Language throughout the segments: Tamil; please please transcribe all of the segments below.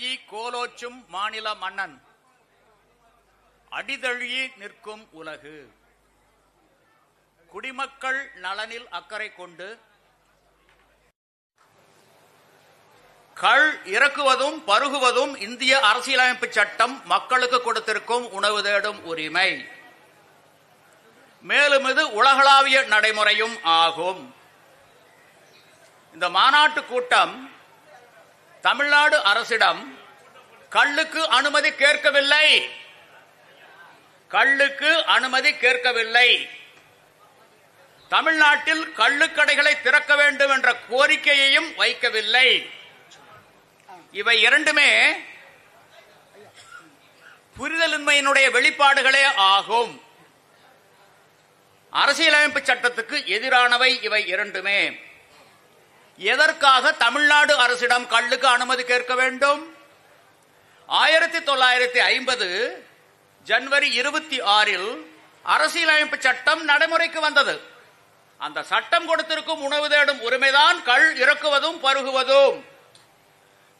அடிதழியை கோலோச்சும் மாநில மன்னன். அடிதழியே நிற்கும் உலகு. குடிமக்கள் நலனில் அக்கறை கொண்டு கள் இறக்குவதும் பருகுவதும் இந்திய அரசியலமைப்பு சட்டம் மக்களுக்கு கொடுத்திருக்கும் உணவு தேடும் உரிமை. மேலும் இது உலகளாவிய நடைமுறையும் ஆகும். இந்த மாநாட்டு கூட்டம் தமிழ்நாடு அரசிடம் கல்லுக்கு அனுமதி கேட்கவில்லை. கல்லுக்கு அனுமதி கேட்கவில்லை. தமிழ்நாட்டில் கள்ளுக்கடைகளை திறக்க வேண்டும் என்ற கோரிக்கையையும் வைக்கவில்லை. இவை இரண்டுமே புரிதலின்மையினுடைய வெளிப்பாடுகளே ஆகும். அரசியலமைப்பு சட்டத்துக்கு எதிரானவை இவை இரண்டுமே. எதற்காக தமிழ்நாடு அரசிடம் கல்லுக்கு அனுமதி கேட்க வேண்டும்? ஆயிரத்தி தொள்ளாயிரத்தி ஐம்பது ஜனவரி இருபத்தி ஆறில் அரசியலமைப்பு சட்டம் நடைமுறைக்கு வந்தது. அந்த சட்டம் கொடுத்திருக்கும் உணவு தேடும் உரிமைதான் கள் இறக்குவதும் பருகுவதும்.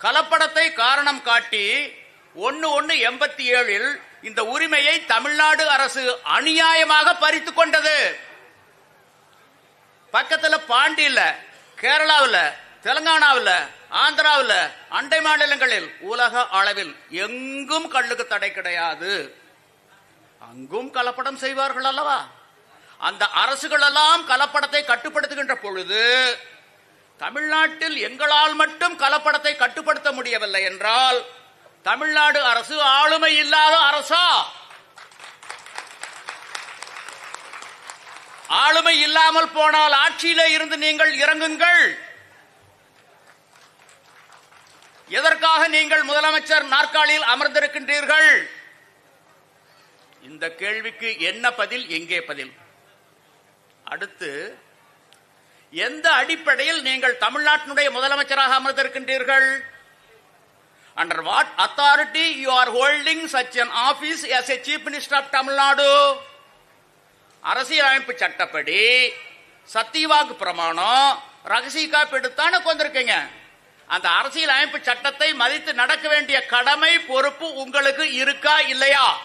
கலப்படத்தை காரணம் காட்டி ஒன்னு ஒன்னு எண்பத்தி ஏழில் இந்த உரிமையை தமிழ்நாடு அரசு அநியாயமாக பறித்து கொண்டது. பக்கத்தில் பாண்டியில கேரளாவில் தெலுங்கானாவில் ஆந்திராவில் அண்டை மாநிலங்களில் உலக அளவில் எங்கும் கல்லுக்கு தடை கிடையாது. அங்கும் கலப்படம் செய்வார்கள் அல்லவா? அந்த அரசுகள் எல்லாம் கலப்படத்தை கட்டுப்படுத்துகின்ற பொழுது தமிழ்நாட்டில் எங்களால் மட்டும் கலப்படத்தை கட்டுப்படுத்த முடியவில்லை என்றால் தமிழ்நாடு அரசு ஆளுமை இல்லாத அரசா? ஆளுமை இல்லாமல் போனால் ஆட்சியிலே இருந்து நீங்கள் இறங்குங்கள். எதற்காக நீங்கள் முதலமைச்சர் நாற்காலியில் அமர்ந்திருக்கின்றீர்கள்? இந்த கேள்விக்கு என்ன பதில் எங்கே பதில்? அடுத்து எந்த அடிப்படையில் நீங்கள் தமிழ்நாட்டினுடைய முதலமைச்சராக அமர்ந்திருக்கின்றீர்கள்? Under what authority you are holding such an office as a chief minister of Tamil Nadu அரசியலமைப்பு சட்டப்படி சத்தியவாக்கு பிரமாணம் ரகசிய காப்பு எடுத்தானே கொண்டிருக்கீங்க அந்த அரசியல் அமைப்பு சட்டத்தை மதித்து நடக்க வேண்டிய கடமை பொறுப்பு உங்களுக்கு இருக்கா இல்லையா?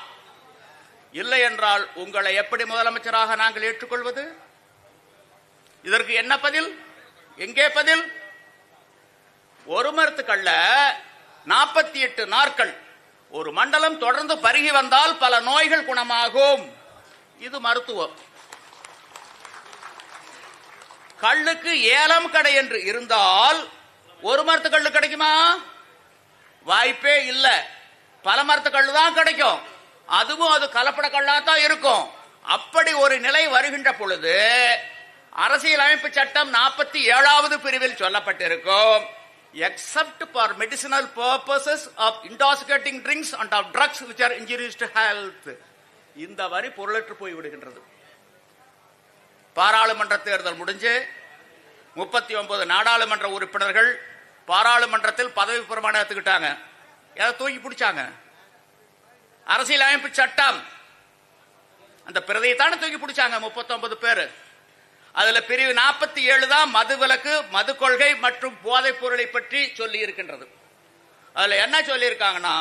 இல்லை என்றால் உங்களை எப்படி முதலமைச்சராக நாங்கள் ஏற்றுக்கொள்வது? இதற்கு என்ன பதில்? எங்கே பதில்? ஒரு மரத்துக்கல்ல நாற்பத்தி எட்டு நாட்கள் ஒரு மண்டலம் தொடர்ந்து பருகி வந்தால் பல நோய்கள் குணமாகும். இது மருத்துவம். கள்ளுக்கு ஏலம் கடை என்று இருந்தால் ஒரு மரத்து கள்ளு கிடைக்குமா? வாய்ப்பே இல்ல. பல மரத்து கள்ளு தான் கிடைக்கும். அதுவும் அது கலப்பட கள்ளா தான் இருக்கும். அப்படி ஒரு நிலை வருகின்ற பொழுது அரசியலமைப்பு சட்டம் நாற்பத்தி ஏழாவது பிரிவில் சொல்லப்பட்டிருக்கும். Except for medicinal purposes of intoxicating drinks and of drugs which are injurious to இந்த வரி பொருளற்று போய் விடுகின்றது. பாராளுமன்ற தேர்தல் முடிஞ்சு முப்பத்தி ஒன்பது நாடாளுமன்ற உறுப்பினர்கள் பாராளுமன்றத்தில் பதவி பிரமாணம் எடுத்துக்கிட்டாங்க. எதை தூக்கி பிடிச்சாங்க. அரசியலமைப்பு சட்டம். அந்த பிரதையை தானே தூக்கி பிடிச்சாங்க முப்பத்தொன்பது பேர். அதுல பிரிவு நாற்பத்தி ஏழு தான் மது விலக்கு மது கொள்கை மற்றும் போதைப் பொருளை பற்றி சொல்லி இருக்கின்றது. அதுல என்ன சொல்லியிருக்காங்கன்னா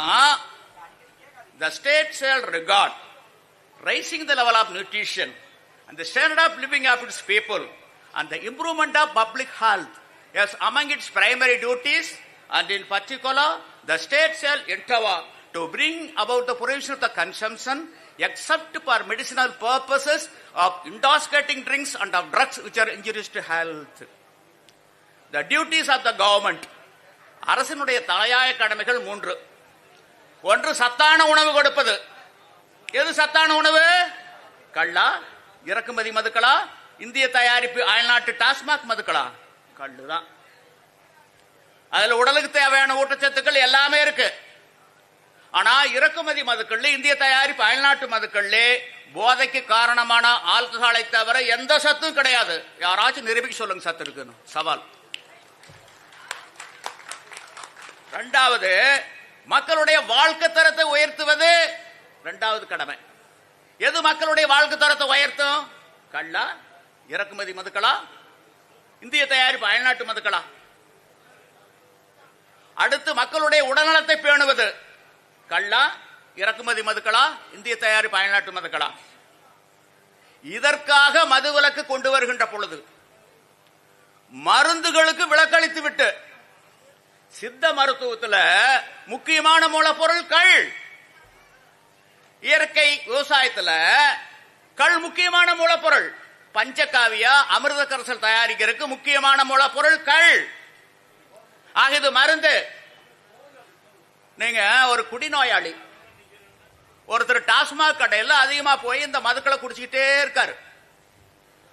the state shall regard raising the level of nutrition and the standard of living of its people and the improvement of public health as among its primary duties and in particular the state shall endeavor to bring about the prohibition of the consumption except for medicinal purposes of intoxicating drinks and of drugs which are injurious to health the duties of the government அரசினுடைய தலையாய கடமைகள் மூன்று ஒன்று சத்தான உணவு கொடுப்பது எது சத்தான உணவு? கள்ளா இறக்குமதி மதுக்களா? இந்திய தயாரிப்பு அயல்நாட்டு டாஸ்மாக் மதுக்களா? கல்லுதான் அதுல உடலுக்கு தேவையான ஊட்டச்சத்துக்கள் எல்லாமே இருக்கு. ஆனா இறக்குமதி மதுக்கள்ல இந்திய தயாரிப்பு அயல்நாட்டு மதுக்கள்ல போதைக்கு காரணமான ஆல்கஹாலை தவிர எந்த சத்தும் கிடையாது. யாராச்சும் நிரூபிக்க சொல்லுங்க சத்து இருக்குன்னு. சவால். ரெண்டாவது மக்களுடைய வாழ்க்கை தரத்தை உயர்த்துவது ரெண்டாவது கடமை. எது மக்களுடைய வாழ்க்கை தரத்தை உயர்த்தும்? கள்ளா இறக்குமதி மதுக்களா இந்திய தயாரிப்பு அயல்நாட்டு மதுக்களா அடுத்து மக்களுடைய உடல்நலத்தை பேணுவது. கள்ளா இறக்குமதி மதுக்களா இந்திய தயாரிப்பு அயல்நாட்டு மதுக்களா இதற்காக மது விலக்கு கொண்டு வருகின்ற பொழுது மருந்துகளுக்கு விலக்களித்து விட்டு சித்த மருத்துவத்துல முக்கியமான மூலப்பொருள் கள் இயற்கை விவசாயத்துல கள் முக்கியமான மூலப்பொருள். பஞ்சகாவியா அமிர்த கரசல் தயாரிக்கிறதுக்கு முக்கியமான மூலப்பொருள் கள் ஆக இது மருந்து. நீங்க ஒரு குடிநோயாளி ஒருத்தர் டாஸ்மாக் கடையில் அதிகமா போய் இந்த மதுக்களை குடிச்சுக்கிட்டே இருக்காரு.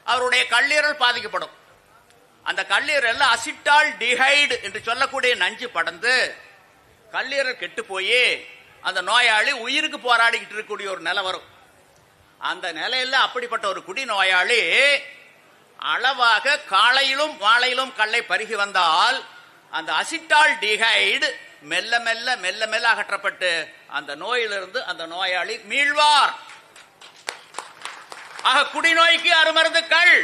அவருடைய கல்லீரல் பாதிக்கப்படும். அந்த கல்லீரல் அசிட்டால் டிஹைடு என்று சொல்லக்கூடிய நஞ்சு படந்து கல்லீரல் கெட்டு போய் அந்த நோயாளி உயிருக்கு போராடிக்கிட்டு இருக்கக்கூடிய ஒரு நிலை வரும். அந்த நிலையில அப்படிப்பட்ட ஒரு குடி நோயாளி அளவாக காலையிலும் மாலையிலும் கல்லை பருகி வந்தால் அந்த அசிட்டால் டிஹைடு மெல்ல மெல்ல மெல்ல மெல்ல அகற்றப்பட்டு அந்த நோயிலிருந்து அந்த நோயாளி மீழ்வார் ஆக குடிநோய்க்கு அருமருந்து கல்.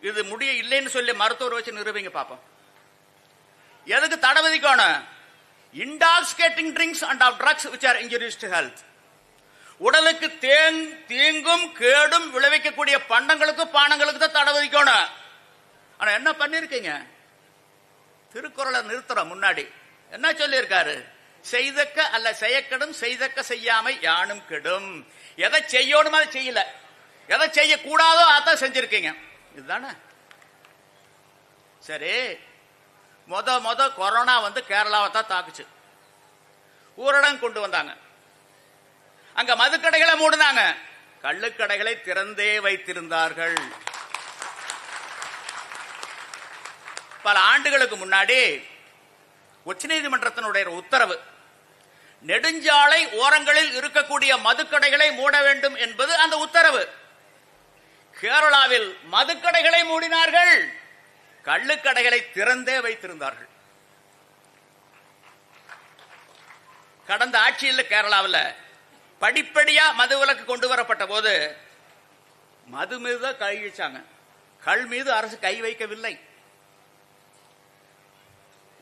இது முடிய இல்லைன்னு சொல்லி மருத்துவர் வச்சு நிரூபிங்க பாப்போம். எதுக்கு தடை விதிக்கணும்? Intoxicating drinks and of drugs which are injurious to health உடலுக்கு தேங் தீங்கும் கேடும் விளைவிக்கக்கூடிய பண்டங்களுக்கு பானங்களுக்கு தான் தடை விதிக்கணும். ஆனா என்ன பண்ணிருக்கீங்க? திருக்குறளை நிறுத்துறோம் முன்னாடி என்ன சொல்லியிருக்காரு? செய்தக்க அல்ல செய்யக்கெடும் செய்தக்க செய்யாமை யானும் கெடும். எதை செய்யணும் அதை செய்யல. எதை செய்யக்கூடாதோ அதான் செஞ்சிருக்கீங்க. இதுதானே? சரி மொத மொத கொரோனா வந்து கேரளாவை தான் தாக்குச்சு. ஊரடங்கு கொண்டு வந்தாங்க. அங்க மதுக்கடைகளை மூடினாங்க. கள்ளுக்கடைகளை திறந்தே வைத்திருந்தார்கள். பல ஆண்டுகளுக்கு முன்னாடி உச்சநீதிமன்றத்தினுடைய உத்தரவு நெடுஞ்சாலை ஓரங்களில் இருக்கக்கூடிய மதுக்கடைகளை மூட வேண்டும் என்பது அந்த உத்தரவு. கேரளாவில் மதுக்கடைகளை மூடினார்கள். கள்ளுக்கடைகளை திறந்தே வைத்திருந்தார்கள். கடந்த ஆட்சியில் கேரளாவில் படிப்படியா மது விலக்கு கொண்டு வரப்பட்ட போது மது மீது தான் கை வச்சாங்க கல் மீது அரசு கை வைக்கவில்லை.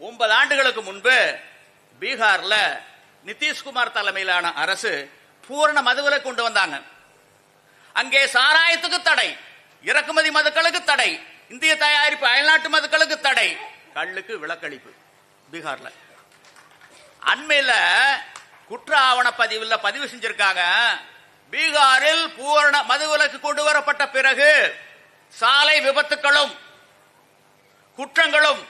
ஒன்பது ஆண்டுகளுக்கு முன்பு பீகார்ல நிதிஷ்குமார் தலைமையிலான அரசு பூரண மதுவிலை கொண்டு வந்தாங்க. அங்கே சாராயத்துக்கு தடை இறக்குமதி மதுக்களுக்கு தடை இந்திய தயாரிப்பு அயல்நாட்டு மதுக்களுக்கு தடை. கள்ளுக்கு விளக்களிப்பு பீகார்ல. அண்மையில குற்ற ஆவண பதிவில் பதிவு செஞ்சிருக்காங்க. பீகாரில் பூரண மதுவிலக்கு கொண்டு வரப்பட்ட பிறகு சாலை விபத்துகளும் குற்றங்களும்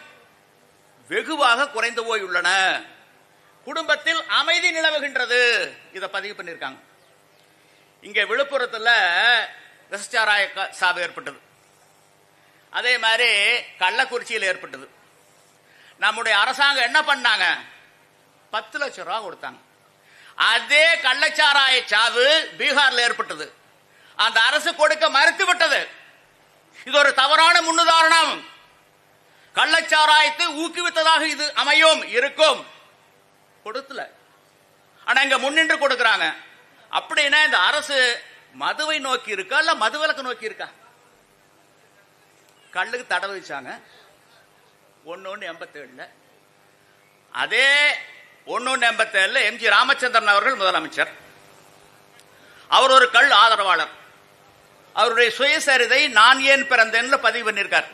வெகுவாக குறைந்து போயுள்ளன குடும்பத்தில் அமைதி நிலவுகின்றது. இதை பதிவு பண்ணியிருக்காங்க இங்க விழுப்புரத்தில் விசச்சாராய சாவு ஏற்பட்டது. அதே மாதிரி கள்ளக்குறிச்சியில் ஏற்பட்டது. நம்முடைய அரசாங்கம் என்ன பண்ணாங்க? பத்து லட்சம் ரூபா கொடுத்தாங்க. அதே கள்ளச்சாராய சாவு பீகார்ல ஏற்பட்டது. அந்த அரசு கொடுக்க மறுத்து விட்டது இது ஒரு தவறான முன்னுதாரணம். கள்ளச்சாராயத்தை ஊக்குவித்ததாக இது அமையும் இருக்கும். கொடுத்துல. ஆனா இங்க முன்னின்று கொடுக்கிறாங்க. அப்படின்னா இந்த அரசு மதுவை நோக்கி இருக்கா இல்ல மதுவிலக்கு நோக்கி இருக்கா? கல்லுக்கு தடவை வச்சாங்க. ஒன்னு ஒன்னு எண்பத்தேழுல. அதே ஒன்னு ஒன்னு எண்பத்தேழுல எம்ஜி ராமச்சந்திரன் அவர்கள் முதலமைச்சர். அவர் ஒரு கல் ஆதரவாளர். அவருடைய சுயசரிதை நான் ஏன் பிறந்தேன்னு பதிவு பண்ணியிருக்கார்.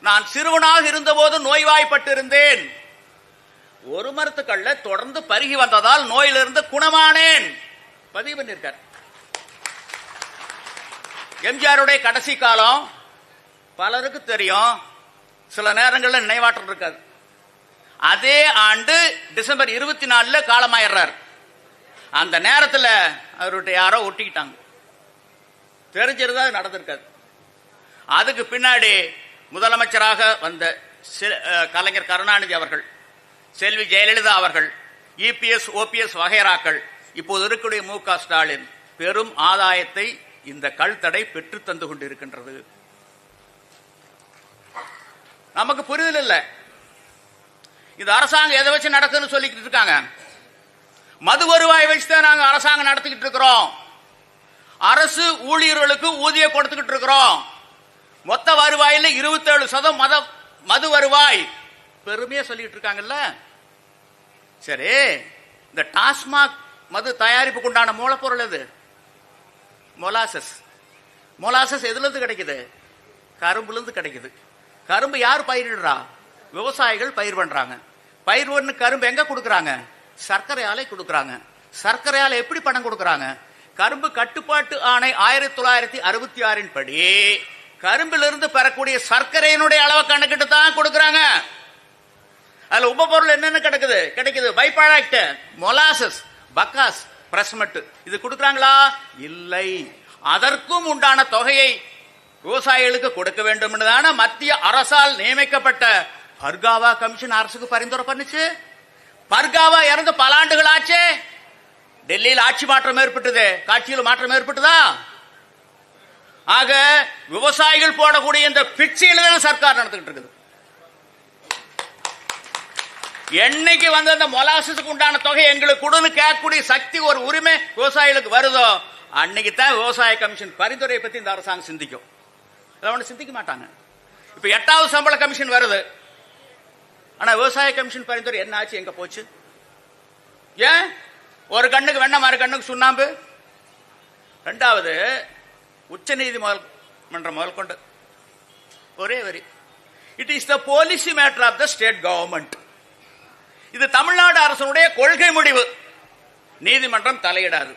நான் சிறுவனாக இருந்தபோது நோய்வாய்ப்பட்டு இருந்தேன் ஒரு மருத்துக்கள்ல தொடர்ந்து பருகி வந்ததால் நோயிலிருந்து குணமானேன். பதிவு பண்ணியிருக்கார். எம்ஜிஆருடைய கடைசி காலம் பலருக்கு தெரியும். சில நேரங்களில் நினைவாற்றல் இருக்காது. அதே ஆண்டு டிசம்பர் இருபத்தி நாலுல காலமாயிடுறார். அந்த நேரத்தில் அவர்கிட்ட யாரோ ஒட்டிக்கிட்டாங்க. தெரிஞ்சிருந்தா அது நடந்திருக்காது. அதுக்கு பின்னாடி முதலமைச்சராக வந்த கலைஞர் கருணாநிதி அவர்கள் செல்வி ஜெயலலிதா அவர்கள் இபிஎஸ் ஓபிஎஸ் வகைராக்கள் இப்போது இருக்கக்கூடிய மு ஸ்டாலின் பெரும் ஆதாயத்தை இந்த கல்தடை பெற்று தந்து கொண்டிருக்கின்றது. நமக்கு புரிதல் இல்லை. இது அரசாங்கம் எதை வச்சு நடக்குதுன்னு சொல்லிக்கிட்டு இருக்காங்க. மது வருவாய் வச்சு தான் நாங்க அரசாங்கம் நடத்திக்கிட்டு இருக்கிறோம். அரசு ஊழியர்களுக்கு ஊதியம் கொடுத்துக்கிட்டு இருக்கிறோம். மொத்த வருவாயில் இருபத்தேழு சதம் மத மது வருவாய். பெருமையா சொல்லிட்டு இருக்காங்கல்ல? சரி இந்த டாஸ்மாக் மது தயாரிப்புக்கு உண்டான மூலப்பொருள் எது? மொலாசஸ். மொலாசஸ் எதுல இருந்து கிடைக்குது? கரும்புல இருந்து கிடைக்குது. கரும்பு யார் பயிரிடுறா விவசாயிகள் பயிர் பண்றாங்க. பயிர் பண்ணு கரும்பு எங்க கொடுக்கறாங்க? சர்க்கரை ஆலை கொடுக்கறாங்க. சர்க்கரை ஆலை எப்படி பணம் கொடுக்கறாங்க? கரும்பு கட்டுப்பாட்டு ஆணை ஆயிரத்தி தொள்ளாயிரத்தி அறுபத்தி ஆறின் படி கரும்பிலிருந்து பெறக்கூடிய சர்க்கரையினுடைய அளவை கணக்கிட்டு தான் கொடுக்கறாங்க. அதுல உபபொருள் என்னென்ன கிடைக்குது? கிடைக்குது. By product molasses bagasse pressmud இது கொடுக்கறாங்களா? இல்லை. அதற்கும் உண்டான தொகையை விவசாயிகளுக்கு கொடுக்க வேண்டும் தானே மத்திய அரசால் நியமிக்கப்பட்ட பர்காவா கமிஷன் அரசுக்கு பரிந்துரை பண்ணுச்சு? பர்காவா இறந்து பல ஆண்டுகள் ஆச்சு. டெல்லியில் ஆட்சி மாற்றம் ஏற்பட்டது. காட்சியில் மாற்றம் ஏற்பட்டதா? ஆக விவசாயிகள் போடக்கூடிய இந்த பிச்சையில் தான் சர்க்கார் நடந்துகிட்டு இருக்குது. என்னைக்கு வந்து அந்த மொலாசஸுக்கு உண்டான தொகை எங்களுக்கு கொடுன்னு கேட்கக்கூடிய சக்தி ஒரு உரிமை விவசாயிகளுக்கு வருதோ அன்னைக்கு தான் விவசாய கமிஷன் பரிந்துரை பத்தி இந்த அரசாங்கம் சிந்திக்கும். அதை சிந்திக்க மாட்டாங்க. இப்ப எட்டாவது சம்பள கமிஷன் வருது. ஆனா விவசாய கமிஷன் பரிந்துரை என்ன ஆச்சு? எங்க போச்சு? ஏன்? ஒரு கண்ணுக்கு வெண்ண மறு கண்ணுக்கு சுண்ணாம்பு? ரெண்டாவது உச்ச நீதி முதல் மன்றம் முதல் கொண்டு ஒரே வரி. It is the policy matter of the state government இது தமிழ்நாடு அரசனுடைய கொள்கை முடிவு. நீதிமன்றம் தலையிடாது.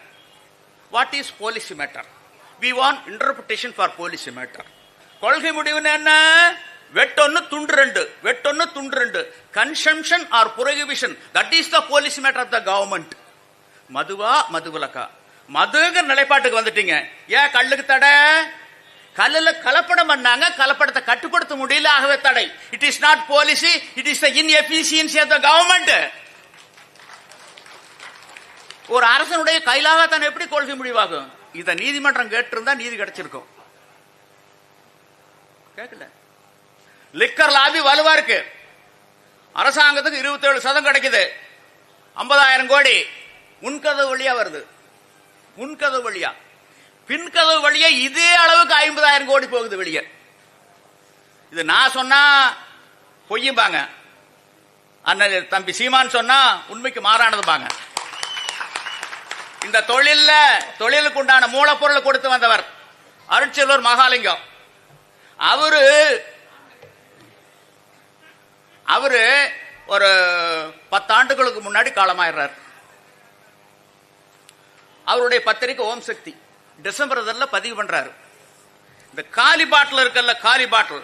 What is policy matter we want interpretation for policy matter கொள்கை முடிவுன்னு என்ன? வெட்டொன்னு துண்டு ரெண்டு வெட்டொன்னு துண்டு ரெண்டு. Consumption or prohibition that is the police matter of the government மதுவா மதுவிலக்கா. மதுங்கிற நிலைப்பாட்டுக்கு வந்துட்டீங்க. ஏன் கல்லுக்கு தடை? கல்லுல கலப்படம் பண்ணாங்க கலப்படத்தை கட்டுப்படுத்த முடியல ஆகவே தடை. It is not policy it is the inefficiency of the government ஒரு அரசனுடைய கையிலாக தான் எப்படி கொள்கை முடிவாகும்? இதை நீதிமன்றம் கேட்டிருந்தா நீதி கிடைச்சிருக்கும். கேட்கல. லிக்கர் லாபி வலுவா இருக்கு. அரசாங்கத்துக்கு இருபத்தி ஏழு சதம் கிடைக்குது. ஐம்பதாயிரம் கோடி. முன்கதவு வழியா வருது. முன்கதவு வழியா. பின்கதவு வழியா இதே அளவுக்கு ஐம்பதாயிரம் கோடி போகுது வெளியே. இது நான் சொன்னா பொய்யும்பாங்க. அண்ணன் தம்பி சீமான் சொன்னா உண்மைக்கு மாறானதுபாங்க இந்த தொழில்ல தொழிலுக்கு உண்டான மூலப்பொருளை கொடுத்து வந்தவர் அருட்செல்வர் மகாலிங்கம். அவரு அவரு ஒரு பத்தாண்டுகளுக்கு முன்னாடி காலமாயிடுறார் அவருடைய பத்திரிக்கை ஓம் சக்தி டிசம்பர் இதழில் பதிவு பண்றாரு. இந்த காலி பாட்டில் இருக்கல்ல காலி பாட்டில்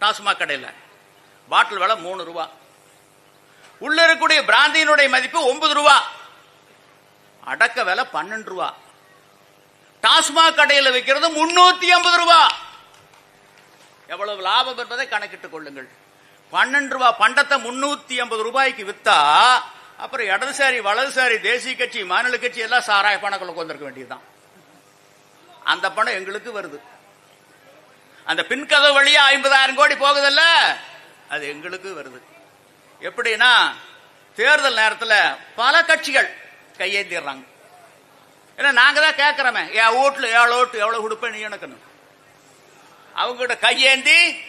டாஸ்மாக் கடையில். பாட்டில் விலை மூணு ரூபா. உள்ள இருக்கக்கூடிய பிராந்தியினுடைய மதிப்பு ஒன்பது ரூபா. அடக்க விலை பன்னெண்டு ரூபா. டாஸ்மாக் கடையில் விற்கிறது முன்னூத்தி ஐம்பது ரூபா. எவ்வளவு லாபம் என்பதை கணக்கிட்டுக் கொள்ளுங்கள். பன்னெண்டு ரூபா பண்டத்தை முன்னூத்தி ஐம்பது ரூபாய்க்கு வித்தா அப்புறம் இடதுசாரி வலதுசாரி தேசிய கட்சி மாநில கட்சி எல்லாம் சாராய பணக்குள்ள கொண்டிருக்க வேண்டியதுதான். அந்த பணம் எங்களுக்கு வருது. அந்த பின்கதவு வழியா ஐம்பதாயிரம் கோடி போகுதல்ல? அது எங்களுக்கு வருது. எப்படின்னா தேர்தல் நேரத்தில் பல கட்சிகள் கையேந்திடுறாங்க ஏன்னா நாங்க தான் கேட்கிறோமே என் வீட்டுல ஏழு ஓட்டு எவ்வளவு கொடுப்பேன் நீ எனக்குன்னு. அவங்ககிட்ட கையேந்தி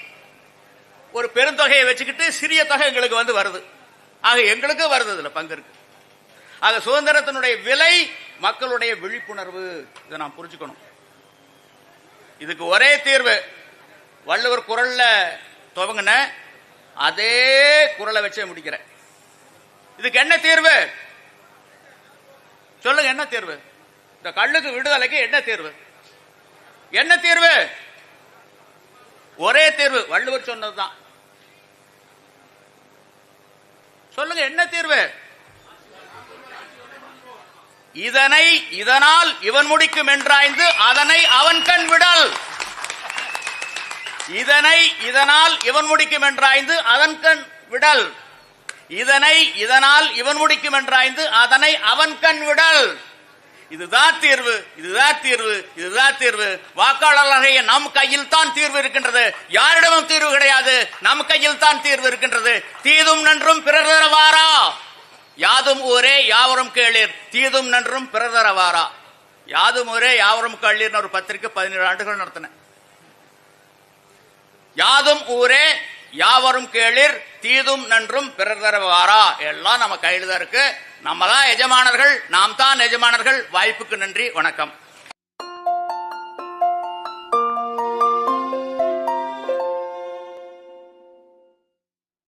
ஒரு பெருந்தொகையை வச்சுக்கிட்டு சிறிய தொகை எங்களுக்கு வந்து வருது. ஆக எங்களுக்கு வருது இதுல பங்கு இருக்கு. ஆக சுதந்திரத்தினுடைய விலை மக்களுடைய விழிப்புணர்வு. இதை நாம் புரிஞ்சுக்கணும். இதுக்கு ஒரே தீர்வு. வள்ளுவர் குரல்ல துவங்கின அதே குரலை வச்சே முடிக்கிறேன். இதுக்கு என்ன தீர்வு? சொல்லுங்க என்ன தீர்வு? இந்த கல்லுக்கு விடுதலைக்கு என்ன தீர்வு? என்ன தீர்வு? ஒரே தீர்வு. வள்ளுவர் சொன்னதுதான். சொல்லுங்க என்ன தீர்வு? இதனை இதனால் இவன் முடிக்கும் என்றாய்ந்து அதனை அவன் கண் விடல். இதனை இதனால் இவன் முடிக்கும் என்றாய்ந்து அதன் கண் விடல். இதனை இதனால் இவன் முடிக்கும் என்றாய்ந்து அதனை அவன் கண் விடல். இதுதான் தீர்வு இதுதான் தீர்வு இதுதான் தீர்வு. வாக்காளர்களாகிய நம் கையில் தான் தீர்வு இருக்கின்றது. யாரிடமும் தீர்வு கிடையாது. நம் கையில் தான் தீர்வு இருக்கின்றது. தீதும் நன்றும் பிறர் தரவாரா? யாதும் ஊரே யாவரும் கேளீர். தீதும் நன்றும் பிறர் தரவாரா? யாதும் ஊரே யாவரும் கேளீர்னு ஒரு பத்திரிக்கை பதினேழு ஆண்டுகள் நடத்தின. யாதும் ஊரே யாவரும் கேளிர் தீதும் நன்றும் பிறர் தரவாரா? எல்லாம் நம்ம கையில் தான் இருக்கு. நம்ம தான் எஜமானர்கள் நாம் தான் எஜமானர்கள். வாய்ப்புக்கு நன்றி வணக்கம்.